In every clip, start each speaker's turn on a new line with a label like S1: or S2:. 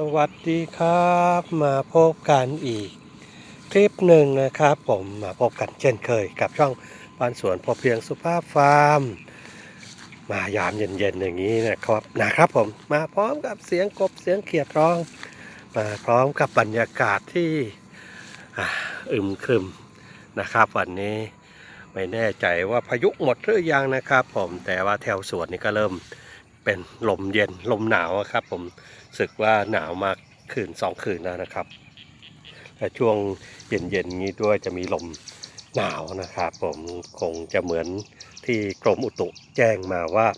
S1: สวัสดีครับมาพบกันอีก คลิปหนึ่งนะครับผมมาพบกันเช่นเคย กับช่องบ้านสวนพอเพียงสุภาพฟาร์ม มายามเย็นๆอย่างนี้นะครับนะครับผมมาพร้อมกับเสียงกบเสียงเขียดร้อง มาพร้อมกับบรรยากาศที่อึมครึมนะครับ วันนี้ไม่แน่ใจว่าพายุหมดหรือยังนะครับ ผมแต่ว่าแถวสวนนี่ก็เริ่ม เป็นลมเย็นลมหนาวครับ ผมสึกว่าหนาวมาคืนสองคืนแล้วนะครับแต่ช่วงเย็นๆนี้ด้วยจะมีลมหนาวนะครับ ผมคงจะเหมือนที่กรมอุตุแจ้งมาว่า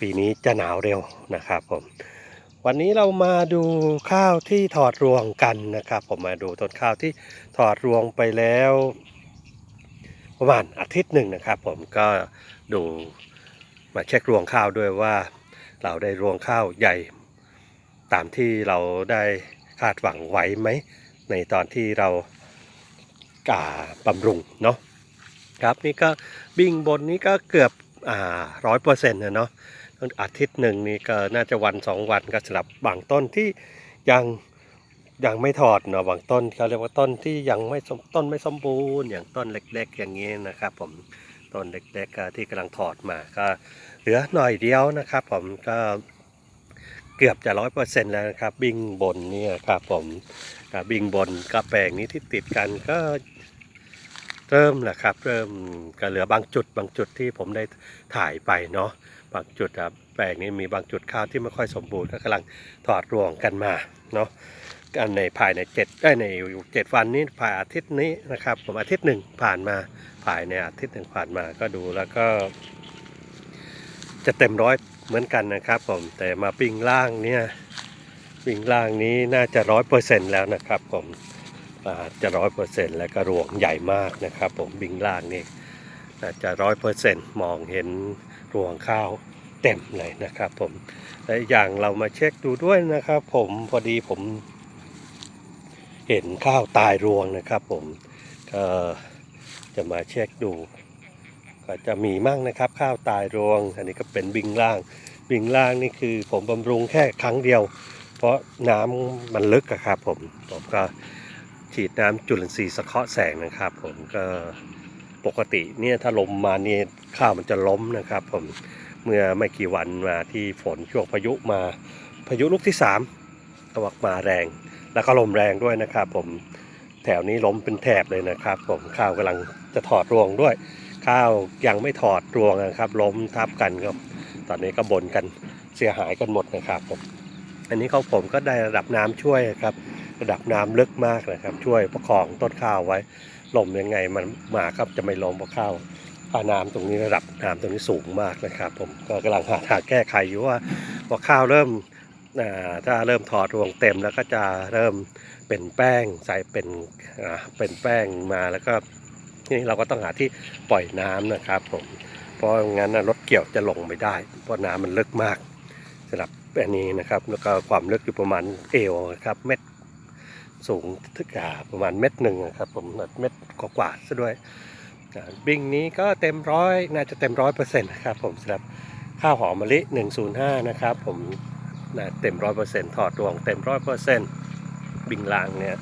S1: ปีนี้จะหนาวเร็วนะครับผมวันนี้เรามาดูข้าวที่ถอดรวงกันนะครับ ผมมาดูต้นข้าวที่ถอดรวงไปแล้ว ประมาณอาทิตย์หนึ่งนะครับ ผมก็ดู มาเช็ครวงข้าวด้วยว่า เราได้รวงข้าวใหญ่ ตามที่เราได้คาดหวังไว้ไหม ในตอนที่เรากาบำรุงเนาะครับนี่ก็บิ่งบนนี้ก็เกือบอ่าร้อยเปอร์เซ็นต์นะเนาะอาทิตย์หนึ่งนี่ก็น่าจะวันสองวันก็สำหรับบางต้นที่ยังยังไม่ถอดเนาะบางต้นเขาเรียกว่าต้นที่ยังไม่ต้นไม่สมบูรณ์อย่างต้นเล็ก ๆ อย่างนี้นะครับผม ต้นเล็กๆที่กำลังถอดมาก็เหลือหน่อยเดียวนะครับ ผมก็เกือบจะร้อยเปอร์เซ็นต์แล้วนะครับบิงบนนี่ครับผมกับบิงบนกับแปลงนี้ที่ติดกันก็เริ่มแหละครับ เริ่มก็เหลือบางจุดบางจุดที่ผมได้ถ่ายไปเนาะบางจุดครับแปลงนี้มีบางจุดข้าวที่ไม่ค่อยสมบูรณ์ก็กำลังถอดรวงกันมาเนาะ ในภายในเจ็ดได้ในเจ็ดวันนี้ภายอาทิตย์นี้นะครับ ผมอาทิตย์หนึ่งผ่านมาภายในอาทิตย์หนึ่งผ่านมาก็ดูแล้วก็ จะเต็มร้อยเหมือนกันนะครับผมแต่มาปิ้งล่างเนี่ยปิ้งล่างนี้น่าจะร้อยเปอร์เซ็นต์แล้วนะครับผมอาจะร้อยเปอร์เซ็นต์และก็รวงใหญ่มากนะครับ ผมปิ้งล่างนี่น่าจะร้อยเปอร์เซ็นต์มองเห็นรวงข้าวเต็มเลยนะครับผมและอย่างเรามาเช็คดูด้วยนะครับ ผมพอดีผม เห็นข้าวตายรวงนะครับผมก็จะมาเช็คดูก็จะมีมั่งนะครับข้าวตายรวง อันนี้ก็เป็นบิงล่าง บิงล่างนี่คือผมบำรุงแค่ครั้งเดียว เพราะน้ำมันลึกอะครับผมผมก็ฉีดน้ำจุลินทรีย์สะเคาะแสงนะครับผมก็ปกติเนี่ยถ้าลมมาเนี่ยข้าวมันจะล้มนะครับผมเมื่อไม่กี่วันมาที่ฝนช่วงพายุมาพายุลูกที่สามก็วักมาแรง แล้วก็ลมแรงด้วยนะครับ ผมแถวนี้ล้มเป็นแถบเลยนะครับ ผมข้าวกำลังจะถอดรวงด้วย ข้าวยังไม่ถอดรวงนะครับ ล้มทับกันครับ ตอนนี้ก็บนกันเสียหายกันหมดนะครับผมอันนี้เขาผมก็ได้ระดับน้ำช่วยครับ ระดับน้ำลึกมากนะครับ ช่วยประคองต้นข้าวไว้ลมยังไงมันมาครับจะไม่ล้มเพราะข้าวอาน้ำตรงนี้ระดับน้ำตรงนี้สูงมากนะครับ ผมก็กำลังหาทางแก้ไขอยู่ว่าพอข้าวเริ่ม ถ้าเริ่มถอดรวงเต็มแล้วก็จะเริ่มเป็นแป้งใส่เป็นเป็นแป้งมาแล้วก็ทีนี้เราก็ต้องหาที่ปล่อยน้ำนะครับผมเพราะงั้นรถเกี่ยวจะลงไม่ได้ เพราะน้ำมันลึกมากสำหรับอันนี้นะครับแล้วก็ความลึกอยู่ประมาณเอวครับเม็ดสูงถึงอ่าประมาณเม็ดหนึ่งครับผมเม็ดกว่าๆซะด้วยบิงนี้ก็เต็มร้อยน่าจะเต็มร้อยเปอร์เซ็นต์นะครับผมสำหรับข้าวหอมมะลิ 105 นะครับผม น่าเต็มร้อยเปอร์เซ็นต์ถอดรวงเต็มร้อยเปอร์เซ็นต์บิงลางเนี่ย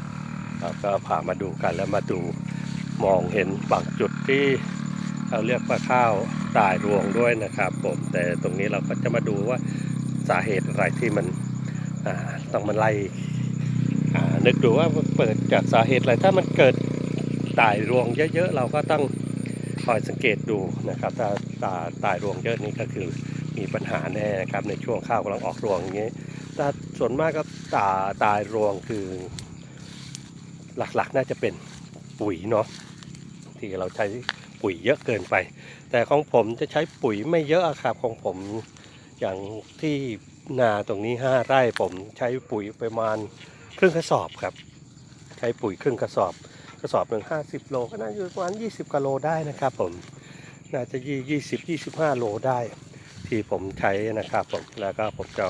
S1: เราก็พามาดูกันแล้วมาดูมองเห็นบางจุดที่เราเรียกว่าข้าวตายรวงด้วยนะครับผมแต่ตรงนี้เราก็จะมาดูว่าสาเหตุอะไรที่มันต้องมาไล่นึกดูว่าเปิดจากสาเหตุอะไรถ้ามันเกิดตายรวงเยอะๆเราก็ต้องคอยสังเกตดูนะครับ ถ้าตาตายรวงเยอะนี่ก็คือ ปัญหาแน่นะครับในช่วงข้าวกำลังออกรวงอย่างนี้ถ้าส่วนมากก็ตาตายรวงคือ หลักๆน่าจะเป็นปุ๋ยเนาะที่เราใช้ปุ๋ยเยอะเกินไป แต่ของผมจะใช้ปุ๋ยไม่เยอะอะครับของผมอย่างที่นาตรงนี้ห้าไร่ผมใช้ปุ๋ยประมาณครึ่งกระสอบครับ ใช้ปุ๋ยครึ่งกระสอบกระสอบหนึ่งห้าสิบโลก็น่าจะประมาณยี่สิบกิโลได้นะครับผม น่าจะยี่ยี่สิบยี่สิบห้าโลได้ ที่ผมใช้นะครับผมแล้วก็ผมจะ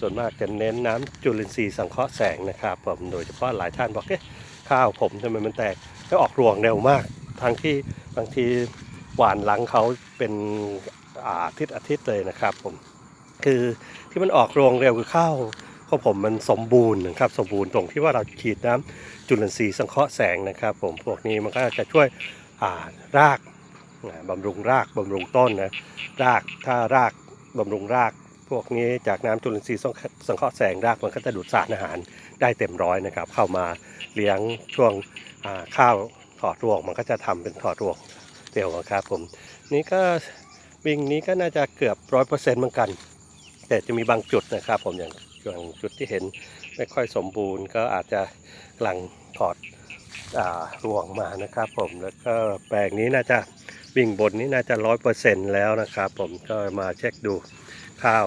S1: ส่วนมากจะเน้นน้ำจุลินทรีย์สังเคราะห์แสงนะครับผมโดยเฉพาะหลายท่านบอกเอ๊ะข้าวผมทำไมมันแตกแล้วออกรวงเร็วมากทั้งที่บางทีหวานหลังเขาเป็นอาทิตย์อาทิตย์เลยนะครับผมคือที่มันออกรวงเร็วคือข้าวของผมมันสมบูรณ์นะครับสมบูรณ์ตรงที่ว่าเราฉีดน้ำจุลินทรีย์สังเคราะห์แสงนะครับ ผมพวกนี้มันก็จะช่วยาราก บำรุงรากบำรุงต้นนะรากถ้ารากบำรุงรากพวกนี้จากน้ำจุลินทรีย์สังสังเคราะห์แสงรากมันก็จะดูดสารอาหารได้เต็มร้อยนะครับ เข้ามาเลี้ยงช่วงข้าวถอดรวงมันก็จะทำเป็นถอดรวงเร็วนะครับผมนี่ก็วิ่งนี้ก็น่าจะเกือบร้อยเปอร์เซ็นต์เหมือนกัน แต่จะมีบางจุดนะครับ ผมอย่างอย่างจุดที่เห็นไม่ค่อยสมบูรณ์ ก็อาจจะกลังถอดอรวงมานะครับ ผมแล้วก็แปลงนี้น่าจะ วิ่งบนนี้น่าจะร้อยเปอร์เซ็นต์แล้วนะครับผมก็มาเช็คดูข้าว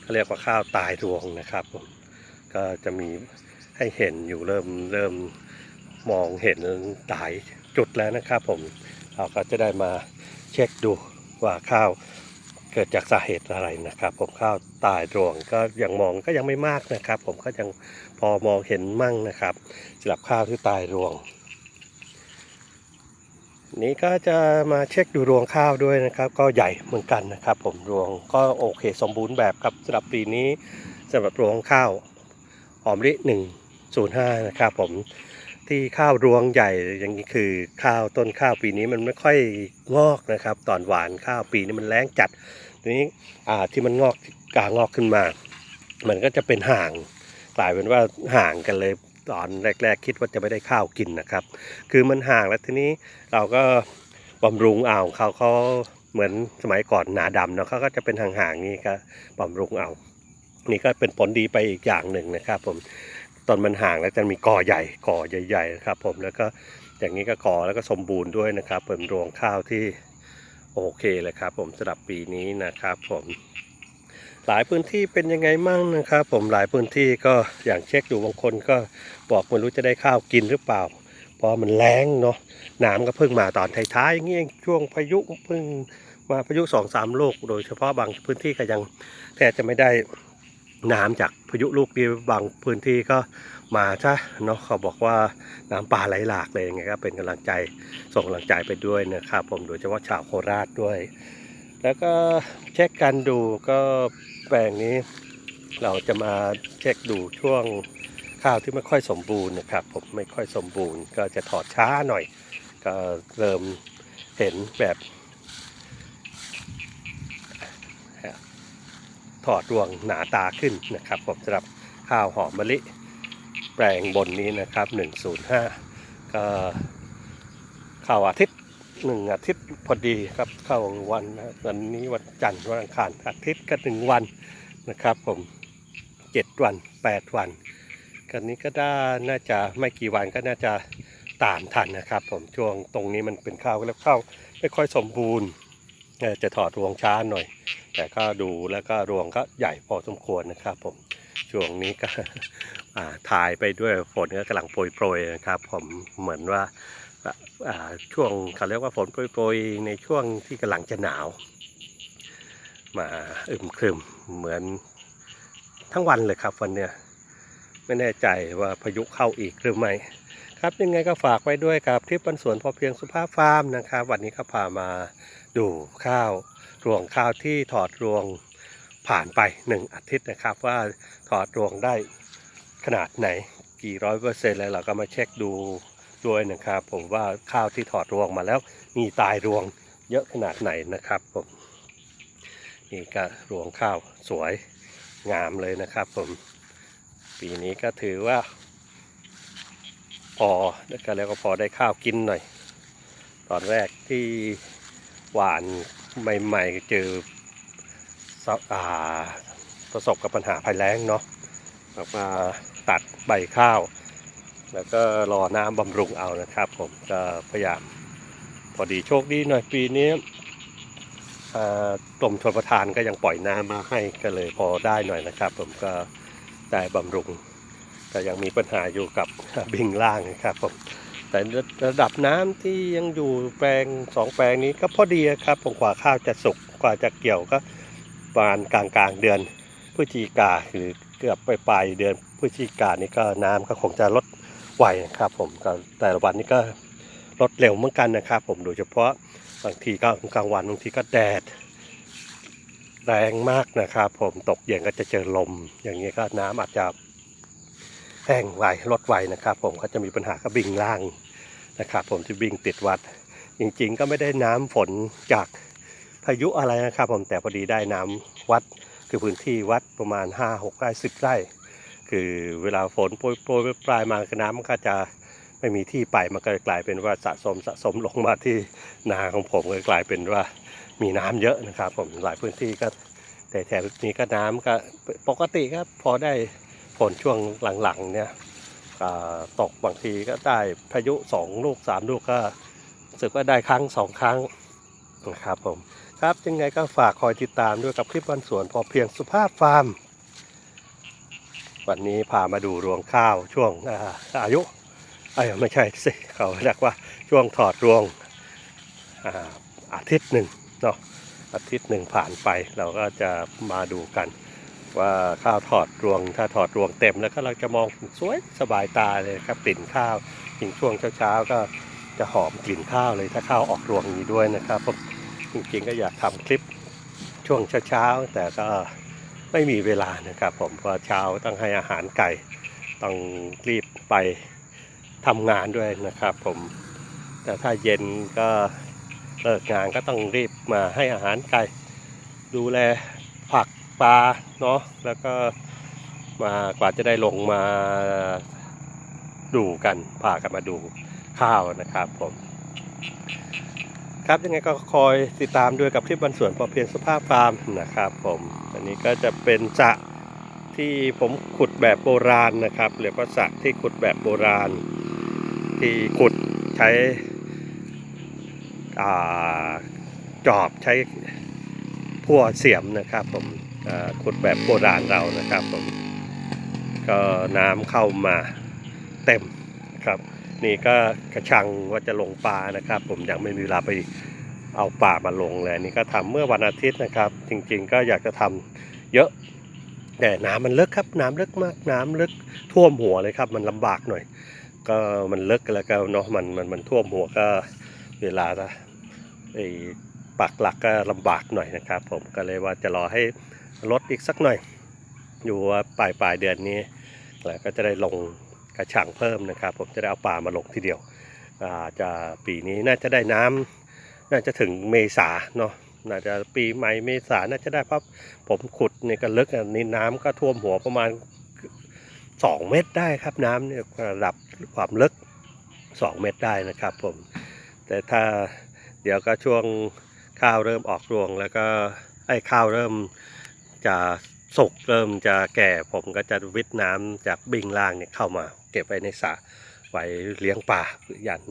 S1: เขาเรียกว่าข้าวตายรวงนะครับผมก็จะมีให้เห็นอยู่เริ่มเริ่มมองเห็นหลายจุดแล้วนะครับผมเราก็จะได้มาเช็คดูว่าข้าวเกิดจากสาเหตุอะไรนะครับ ผมข้าวตายรวงก็ยังมองก็ยังไม่มากนะครับ ผมก็ยังพอมองเห็นมั่งนะครับสำหรับข้าวที่ตายรวง นี้ก็จะมาเช็คดูรวงข้าวด้วยนะครับ ก็ใหญ่เหมือนกันนะครับ ผมรวงก็โอเคสมบูรณ์แบบครับสำหรับปีนี้สำหรับรวงข้าวหอมริ105 นะครับผมที่ข้าวรวงใหญ่อย่างนี้คือข้าวต้นข้าวปีนี้มันไม่ค่อยงอกนะครับ ตอนหวานข้าวปีนี้มันแรงจัดทีนี้อ่าที่มันงอกกางอกขึ้นมา มันก็จะเป็นห่างกลายเป็นว่าห่างกันเลย ตอนแรก ๆ คิดว่าจะไม่ได้ข้าวกินนะครับ คือมันห่างแล้วทีนี้เราก็บำรุงเอาเขาเขาเหมือนสมัยก่อนหนาดำเนาะเขาก็จะเป็นห่างๆนี่ก็บำรุงเอา นี่ก็เป็นผลดีไปอีกอย่างหนึ่งนะครับ ผมตอนมันห่างแล้วจะมีกอใหญ่กอใหญ่ๆนะครับ ผมแล้วก็อย่างนี้ก็กอแล้วก็สมบูรณ์ด้วยนะครับเป็นรวงข้าวที่โอเคเลยครับ ผมสำหรับปีนี้นะครับ ผม หลายพื้นที่เป็นยังไงมั่งนะครับ ผมหลายพื้นที่ก็อย่างเช็คดูบางคนก็บอกไม่รู้จะได้ข้าวกินหรือเปล่าเพราะมันแรงเนาะน้ำก็เพิ่งมาตอนท้ายๆอย่างเงี้ยช่วงพายุเพิ่งมาพายุสองสามลูกโดยเฉพาะบางพื้นที่ก็ยังแทบจะไม่ได้น้ำจากพายุลูกนี้บางพื้นที่ก็มาซะเนาะเขาบอกว่าน้ำป่าไหลหลากเลยยังไงก็เป็นกำลังใจส่งกำลังใจไปด้วยนะครับผมโดยเฉพาะชาวโคราชด้วย แล้วก็เช็คกันดูก็แปลงนี้ เราจะมาเช็คดูช่วงข้าวที่ไม่ค่อยสมบูรณ์นะครับ ผมไม่ค่อยสมบูรณ์ ก็จะถอดช้าหน่อย ก็เริ่มเห็นแบบถอดรวงหนาตาขึ้นนะครับ ผมสำหรับข้าวหอมมะลิ แปลงบนนี้นะครับ 105 ก็เข้าอาทิตย์ หนึ่งอาทิตย์พอดีครับเข้าวันนะวันนี้วันจันทร์วันอังคารอาทิตย์ก็หนึ่งวันนะครับ ผมเจ็ดวันแปดวันกันนี้ก็ได้น่าจะไม่กี่วันก็น่าจะตามทันนะครับ ผมช่วงตรงนี้มันเป็นข้าวแล้วข้าวไม่ค่อยสมบูรณ์จะถอดรวงช้าหน่อย แต่ก็ดูแล้วก็รวงก็ใหญ่พอสมควรนะครับ ผมช่วงนี้ก็ถ่ายไปด้วยฝนก็กำลังโปรยๆนะครับ ผมเหมือนว่า ช่วงเขาเรียกว่าฝนโปรยๆในช่วงที่กำลังจะหนาว มาอึมครึมเหมือนทั้งวันเลยครับวันเนี้ยไม่แน่ใจว่าพายุเข้าอีกหรือไม่ครับยังไงก็ฝากไว้ด้วยกับทริปบันสวนพอเพียงสุภาพฟาร์มนะครับ วันนี้ก็พามาดูข้าวรวงข้าวที่ถอดรวงผ่านไปหนึ่งอาทิตย์นะครับ ว่าถอดรวงได้ขนาดไหนกี่ร้อยเปอร์เซ็นต์แล้วเราก็มาเช็คดู ด้วยนะครับ ผมว่าข้าวที่ถอดรวงมาแล้วมีตายรวงเยอะขนาดไหนนะครับผมนี่ก็รวงข้าวสวยงามเลยนะครับ ผมปีนี้ก็ถือว่า พอแล้วก็แล้วก็พอได้ข้าวกินหน่อย ตอนแรกที่หวานใหม่ๆเจอสอ่าประสบกับปัญหาภัยแล้งเนาะแล้วมาตัดใบข้าว แล้วก็รอน้ำบำรุงเอานะครับ ผมก็พยายามพอดีโชคดีหน่อยปีนี้อ่ากรมชลประทานก็ยังปล่อยน้ำมาให้ก็เลยพอได้หน่อยนะครับ ผมก็ได้บำรุง แต่ยังมีปัญหาอยู่กับบิงล่างนะครับผมแต่ระดับน้ำที่ยังอยู่แปลงสองแปลงนี้ก็พอดีครับผมกว่าข้าวจะสุกกว่าจะเกี่ยวก็ประมาณกลางกลางๆเดือนพฤศจิกาหรือเกือบไปปลายเดือนพฤศจิกานี่ก็น้ำก็คงจะลด ไวนะครับผมแต่ละวันนี้ก็ลดเร็วเหมือนกันนะครับผมโดยเฉพาะบางทีก็กลางวันบางทีก็แดด แรงมากนะครับผมตกเย็นก็จะเจอลม อย่างนี้ก็น้ำอาจจะแห้งไวลดไวนะครับ ผมก็จะมีปัญหากับบิ่งล่างนะครับ ผมที่บิ่งติดวัด จริงๆ ก็ไม่ได้น้ำฝนจากพายุอะไรนะครับ ผมแต่พอดีได้น้ำวัดคือพื้นที่วัดประมาณ 5 6ไร่10ไร่ คือเวลาฝนโปรยโปรยปลายมาน้ำมันก็จะไม่มีที่ไปมันก็กลายเป็นว่าสะสมสะสมลงมาที่นาของผมก็กลายเป็นว่ามีน้ำเยอะนะครับ ผมหลายพื้นที่ก็แต่แถบนี้ก็น้ำก็ปกติครับพอได้ฝนช่วงหลังๆเนี่ยตกบางทีก็ได้พายุสองลูกสามลูกก็รู้สึกว่าได้ครั้งสองครั้งนะครับผม ครับยังไงก็ฝากคอยติดตามด้วยกับคลิปวันสวนพอเพียงสุภาพฟาร์ม วันนี้พามาดูรวงข้าวช่วงอายุอ้ยไม่ใช่สิเขาเรียกว่าช่วงถอดรวงอาทิตย์หนึ่งเนาะอาทิตย์หนึ่งผ่านไปเราก็จะมาดูกัน ว่าข้าวถอดรวง ถ้าถอดรวงเต็มแล้วก็เราจะมองสวยสบายตาเลยครับกลิ่นข้าวยิ่งช่วงเช้าๆก็จะหอมกลิ่นข้าวเลยถ้าข้าวออกรวงนี้ด้วยนะครับผมจริงๆก็อยากทำคลิปช่วงเช้าๆแต่ก็ ไม่มีเวลานะครับผมเพราะเช้าต้องให้อาหารไก่ ต้องรีบไปทำงานด้วยนะครับผม แต่ถ้าเย็นก็เลิกงานก็ต้องรีบมาให้อาหารไก่ ดูแลผักปลาเนาะแล้วก็มากว่าจะได้ลงมาดูกันพากันมาดูข้าวนะครับผม ครับยังไงก็คอยติดตามด้วยกับคลิปบรรส่วนพอเพียงสภาพฟาร์มนะครับผมอันนี้ก็จะเป็นสระที่ผมขุดแบบโบราณนะครับเรียกว่าสระที่ขุดแบบโบราณ ที่ขุดใช้จอบใช้พั่วเสียมนะครับผมขุดแบบโบราณเรานะครับผมก็น้ำเข้ามาเต็มนะครับ นี่ก็กระชังว่าจะลงปลานะครับ ผมยังไม่มีเวลาไปเอาปลามาลงเลยนี่ก็ทำเมื่อวันอาทิตย์นะครับ จริงๆก็อยากจะทำเยอะ แต่น้ำมันลึกครับ น้ำลึกมากน้ำลึกท่วมหัวเลยครับ มันลำบากหน่อย ก็มันลึกแล้วก็เนาะมันมันมันท่วมหัวก็เวลาไอ้ปักหลักก็ลำบากหน่อยนะครับ ผมก็เลยว่าจะรอให้ลดอีกสักหน่อย อยู่ว่าปลายปลายเดือนนี้แล้วก็จะได้ลง ระชังเพิ่มนะครับ ผมจะได้เอาปลามาลงทีเดียวอาจะปีนี้น่าจะได้น้ำน่าจะถึงเมษาเนาะน่าจะปีใหม่เมษาน่าจะได้เพราะผมขุดในกระลึกนนี้น้ำก็ท่วมหัวประมาณ 2 เมตรได้ครับน้ำเนี่ยระดับความลึก 2 เมตรได้นะครับผมแต่ถ้าเดี๋ยวก็ช่วงข้าวเริ่มออกรวง แล้วก็ไอ้ข้าวเริ่มจะสุกเริ่มจะแก่ผมก็จะวิทน้ำจากบิงล่างเนี่ยเข้ามา เก็บไว้ในสระไว้เลี้ยงปลายัน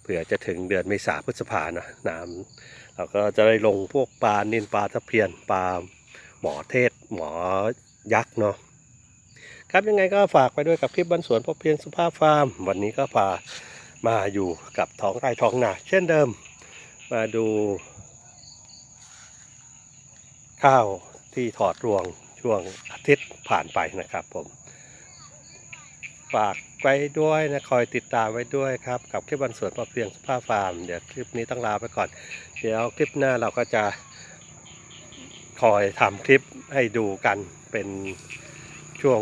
S1: เผื่อจะถึงเดือนเมษาพฤษภานะน้ำเราก็จะได้ลงพวกปลานินปลาตะเพียนปลาหมอเทศ หมอยักษ์เนาะครับยังไงก็ฝากไปด้วยกับคลิปบรรสวนพอเพียงสุภาพฟาร์ม วันนี้ก็พามาอยู่กับท้องไร่ท้องนาเช่นเดิม มาดู ข้าวที่ถอดรวงช่วงอาทิตย์ผ่านไปนะครับผม ฝากไว้ด้วยนะคอยติดตามไว้ด้วยครับ กับคลิปบรรสวนพอเพียงสุภาพฟาร์มเดี๋ยวคลิปนี้ต้องลาไปก่อน เดี๋ยวคลิปหน้าเราก็จะคอยทำคลิปให้ดูกันเป็นช่วง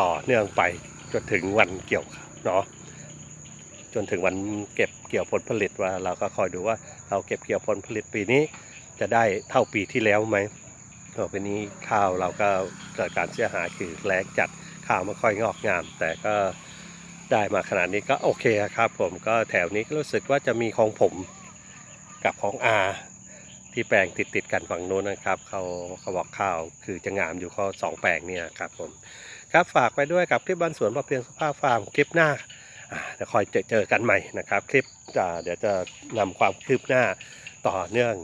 S1: ต่อเนื่องไปจนถึงวันเกี่ยวเนาะจนถึงวันเก็บเกี่ยวผลผลิตว่าเราก็คอยดูว่าเราเก็บเกี่ยวผลผลิตปีนี้ จะได้เท่าปีที่แล้วไหมต่อไปนี้ข้าวเราก็เกิดการเสียหายคือแรงจัด ข้าวไม่ค่อยงอกงาม แต่ก็ได้มาขนาดนี้ก็โอเคครับ ผมก็แถวนี้ก็รู้สึกว่าจะมีของผมกับของอาที่แปลงติดติดๆกันฝั่งโน้นนะครับเขาเขาบอกข้าวคือจะงามอยู่เขาสองแปลงเนี่ยครับผมครับฝากไปด้วยกับคลิปบ้านสวนพอเพียงสภาพฟาร์มคลิปหน้าจะคอยเจอเจอกันใหม่นะครับ คลิปอ่าเดี๋ยวจะนำความคืบหน้าต่อเนื่อง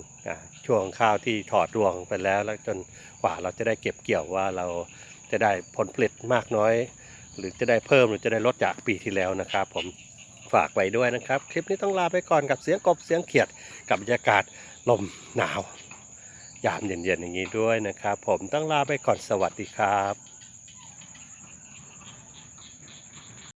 S1: ช่วงข้าวที่ถอดรวงไปแล้วแล้วจนกว่าเราจะได้เก็บเกี่ยวว่าเรา จะได้ผลผลิตมากน้อย หรือจะได้เพิ่มหรือจะได้ลดจากปีที่แล้วนะครับ ผมฝากไปด้วยนะครับ คลิปนี้ต้องลาไปก่อนกับเสียงกบเสียงเขียดกับบรรยากาศลมหนาวยามเย็นๆอย่างนี้ด้วยนะครับ ผมต้องลาไปก่อนสวัสดีครับ